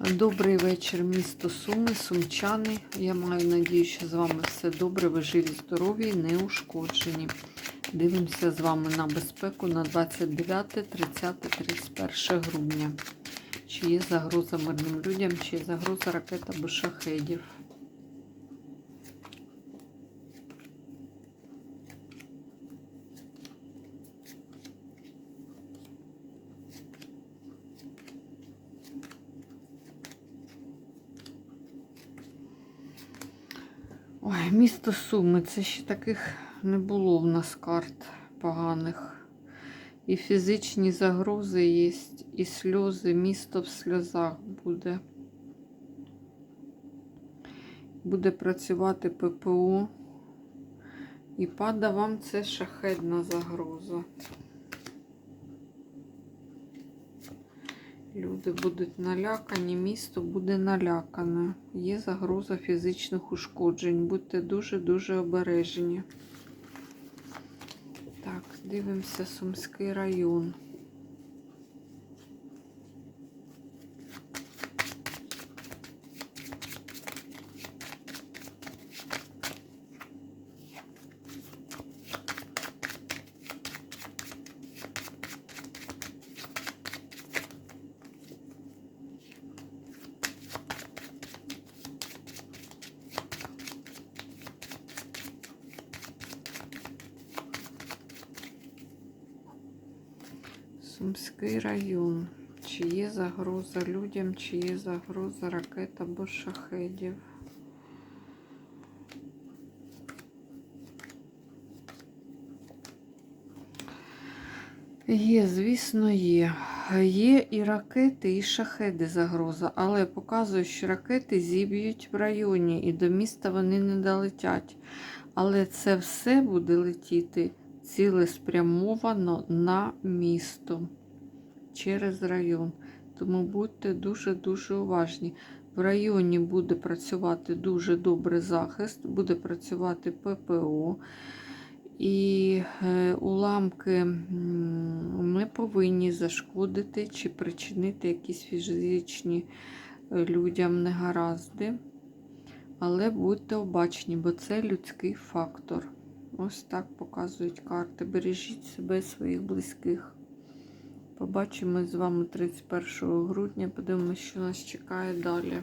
Добрий вечір, місто Суми, Сумчани. Я маю надію, що з вами все добре, ви живі, здорові, не ушкоджені. Дивимося з вами на безпеку на 29, 30, 31 грудня. Чи є загроза мирним людям, чи є загроза ракет або шахедів. Ой, місто Суми, це ще таких не було в нас карт поганих. І фізичні загрози є, і сльози, місто в сльозах буде. Буде працювати ППО. І пада вам це шахедна загроза. Люди будуть налякані, місто буде налякане. Є загроза фізичних ушкоджень. Будьте дуже-дуже обережні. Так, дивимося Сумський район. Сумський район. Чи є загроза людям, чи є загроза ракет або шахедів? Є, звісно, є. Є і ракети, і шахеди загроза, але показує, що ракети зіб'ють в районі і до міста вони не долетять. Але це все буде летіти цілеспрямовано на місто через район. Тому будьте дуже-дуже уважні. В районі буде працювати дуже добрий захист, буде працювати ППО. І е, уламки м, не повинні зашкодити чи причинити якісь фізичні е, людям негаразди. Але будьте обачні, бо це людський фактор. Ось так показують карти. Бережіть себе своїх близьких. Побачимо з вами 31 грудня. Подивимось, що нас чекає далі.